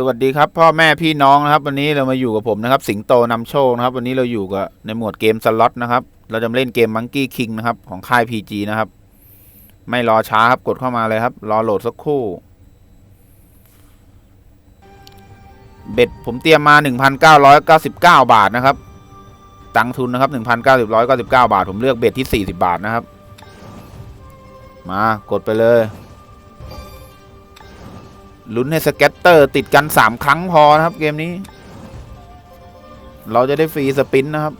สวัสดีครับพ่อแม่พี่น้องนะครับ วันนี้เรามาอยู่กับผมนะครับ สิงโตนำโชคนะครับ วันนี้เราอยู่กับในหมวดเกมสล็อตนะครับ เราจะเล่นเกม Monkey King นะครับ ของค่าย PG นะครับ ไม่รอช้าครับกดเข้ามาเลยครับ รอโหลดสักครู่ เบ็ดผมเตรียมมา 1,999 บาทนะครับ ตังทุนนะครับ 1,999 บาท ผมเลือกเบ็ดที่ 40 บาทนะครับ มากดไปเลย ลุ้นให้สเก็ตเตอร์ติดกัน 3 ครั้งพอนะครับเกมนี้ เราจะได้ฟรีสปินนะครับ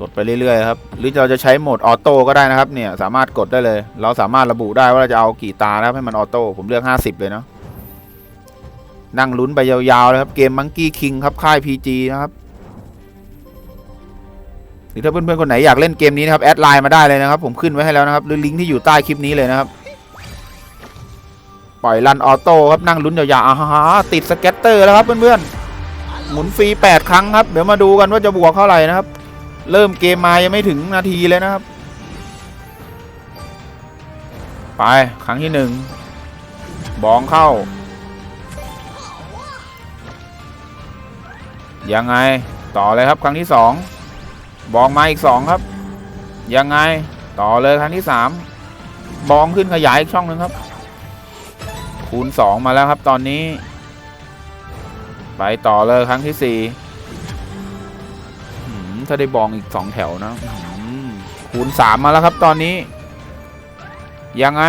กดไปเรื่อยๆครับ หรือเราจะใช้โหมดออโต้ก็ได้นะครับเนี่ยสามารถกดได้เลย เราสามารถระบุได้ว่าเราจะเอากี่ตานะครับให้มันออโต้ผมเลือก 50 เลยเนาะนั่งลุ้นไปยาวๆเลยครับเกม Monkey King ครับค่าย PG นะครับหรือถ้าเพื่อนๆคนไหนอยากเล่นเกมนี้นะครับแอดไลน์มาได้เลยนะครับ ผมขึ้นไว้ให้แล้วนะครับหรือลิงก์ที่อยู่ใต้คลิปนี้เลยนะครับ ปล่อยรันออโต้ครับนั่งลุ้นยาวๆอ่าฮะติดสเก็ตเตอร์แล้วครับเพื่อนๆหมุนฟรี 8 ครั้งครับ เดี๋ยวมาดูกันว่าจะบวกเท่าไหร่นะครับ เริ่มเกมมายังไม่ถึงนาทีเลยนะครับ ไปครั้งที่หนึ่งบองเข้า ยังไงต่อเลยครับครั้งที่สองบองมาอีกสองครับ ยังไงต่อเลยครั้งที่สามบองขึ้นขยายอีกช่องหนึ่งครับ คูณสองมาแล้วครับตอนนี้ ไปต่อเลยครั้งที่สี่ถ้าได้บองอีกสองแถวนะคูณสามมาแล้วครับตอนนี้ ยังไง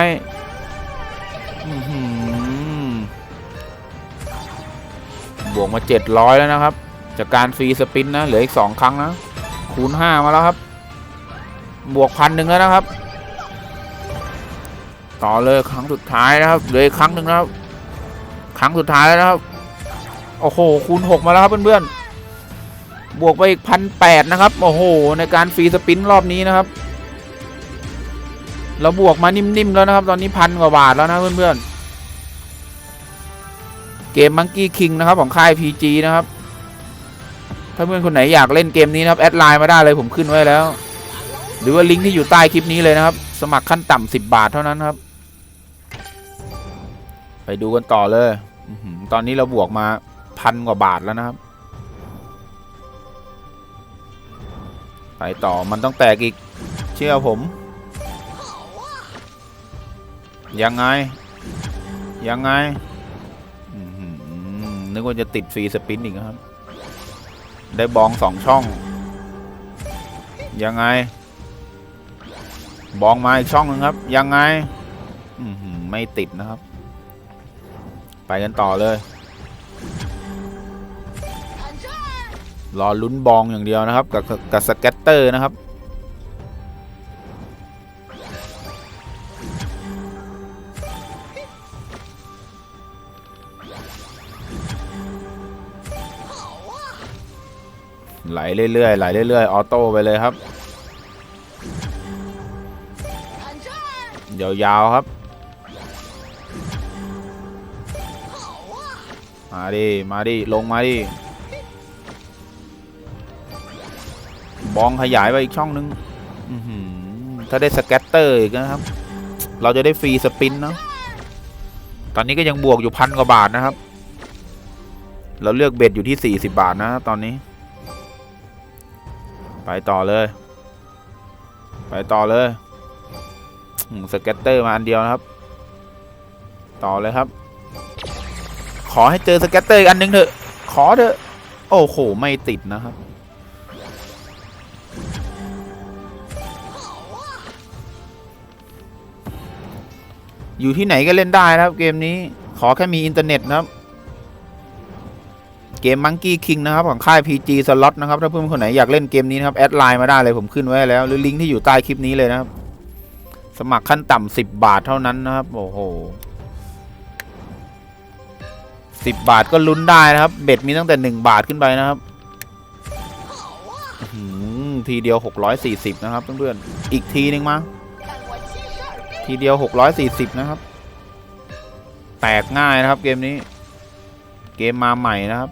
บวกมาเจ็ดร้อยแล้วนะครับ จากการฟรีสปินนะเหลืออีกสองครั้งนะคูณห้ามาแล้วครับ บวกพันหนึ่งแล้วนะครับ ต่อเลยครั้งสุดท้ายนะครับเหลืออีกครั้งหนึ่งนะครับ ครั้งสุดท้ายแล้วนะครับ โอ้โห คูณหกมาแล้วครับเพื่อนๆ บวกไปอีกพันแปดนะครับ โอ้โห ในการฟรีสปินรอบนี้นะครับ เราบวกมานิ่มๆแล้วนะครับ ตอนนี้พันกว่าบาทแล้วนะเพื่อนๆ เกม Monkey King นะครับของค่าย PG นะครับ ถ้าเพื่อนคนไหนอยากเล่นเกมนี้นะครับ แอดไลน์มาได้เลยผมขึ้นไว้แล้ว หรือว่าลิงก์ที่อยู่ใต้คลิปนี้เลยนะครับ สมัครขั้นต่ำสิบบาทเท่านั้นครับ ไปดูกันต่อเลย ตอนนี้เราบวกมาพันกว่าบาทแล้วนะครับ ไปต่อมันต้องแตกอีก เชื่อผม ยังไง ยังไง นึกว่าจะติดฟรีสปินอีกนะครับ ได้บองสองช่อง ยังไง บองมาอีกช่องหนึ่งครับ ยังไง ไม่ติดนะครับ ไปกันต่อเลย รอลุ้นบองอย่างเดียวนะครับ กับกับกับสเก็ตเตอร์นะครับ ไหลเรื่อยๆไหลเรื่อยๆ ออโต้ไปเลยครับยาวๆครับ มาดิ มาดิ ลงมาดิ บองขยายไปอีกช่องนึงถ้าได้สแกตเตอร์อีกนะครับ เราจะได้ฟรีสปินเนาะ ตอนนี้ก็ยังบวกอยู่พันกว่าบาทนะครับ เราเลือกเบ็ดอยู่ที่40บาทนะตอนนี้ ไปต่อเลย ไปต่อเลยสเก็ตเตอร์มาอันเดียวนะครับ ต่อเลยครับ ขอให้เจอสเกตเตอร์อีกอันหนึงเถอะ ขอเถอะ โอ้โห ไม่ติดนะครับ อยู่ที่ไหนก็เล่นได้นะครับ เกมนี้ ขอแค่มีอินเทอร์เน็ตนะครับเกม Monkey King นะครับ ของค่าย PG Slot นะครับ ถ้าเพื่อนคนไหนอยากเล่นเกมนี้นะครับ แอดไลน์มาได้เลยผมขึ้นไว้แล้ว หรือลิงก์ที่อยู่ใต้คลิปนี้เลยนะครับ สมัครขั้นต่ำสิบบาทเท่านั้นนะครับ โอ้โห สิบบาทก็ลุ้นได้นะครับ เบ็ดมีตั้งแต่หนึ่งบาทขึ้นไปนะครับทีเดียวหกร้อยสี่สิบนะครับเพื่อนๆอีกทีนึงมาทีเดียวหกร้อยสี่สิบนะครับ แตกง่ายนะครับเกมนี้ เกมมาใหม่นะครับ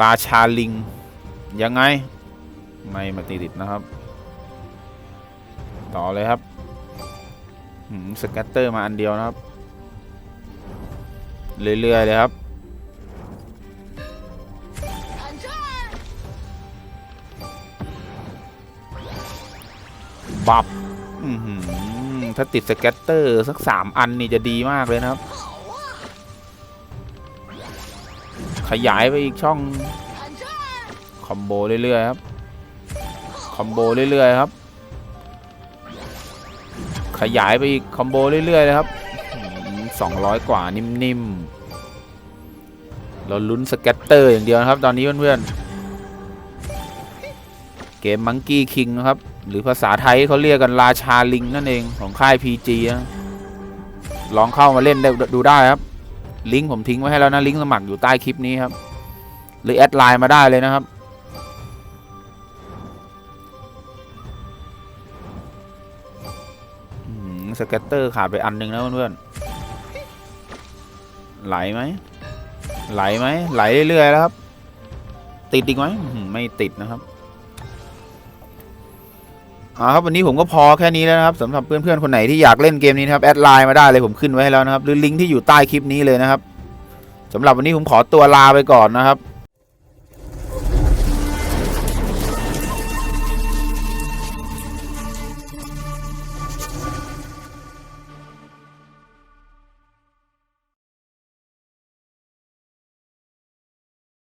ราชาลิง ยังไง ไม่มาติดนะครับ ต่อเลยครับ สแกตเตอร์มาอันเดียวนะครับ เรื่อย ๆ เลยครับบับถ้าติดสแกตเตอร์สักสามอันนี่จะดีมากเลยนะครับ ขยายไปอีกช่อง คอมโบเรื่อย ๆ ครับ คอมโบเรื่อย ๆ ครับ ขยายไปอีกคอมโบเรื่อยๆเลยครับสองร้อยกว่านิ่มๆ เราลุ้นสแกตเตอร์อย่างเดียวนะครับ ตอนนี้เพื่อนๆ เกมมังกี้คิงนะครับ หรือภาษาไทยเขาเรียกกันราชาลิงนั่นเองของค่าย PG นะลองเข้ามาเล่นได้ดูได้ครับ ลิงก์ผมทิ้งไว้ให้แล้วนะ ลิงก์สมัครอยู่ใต้คลิปนี้ครับ หรือแอดไลน์มาได้เลยนะครับ สเก็ตเตอร์ขาดไปอันหนึ่งนะเพื่อนๆไหลไหมไหลไหมไหลเรื่อยๆแล้วครับ ติดอีกไหมไม่ติดนะครับอ่าครับวันนี้ผมก็พอแค่นี้แล้วนะครับสำหรับเพื่อนๆคนไหนที่อยากเล่นเกมนี้นะครับแอดไลน์มาได้เลยผมขึ้นไว้ให้แล้วนะครับหรือลิงก์ที่อยู่ใต้คลิปนี้เลยนะครับสำหรับวันนี้ผมขอตัวลาไปก่อนนะครับ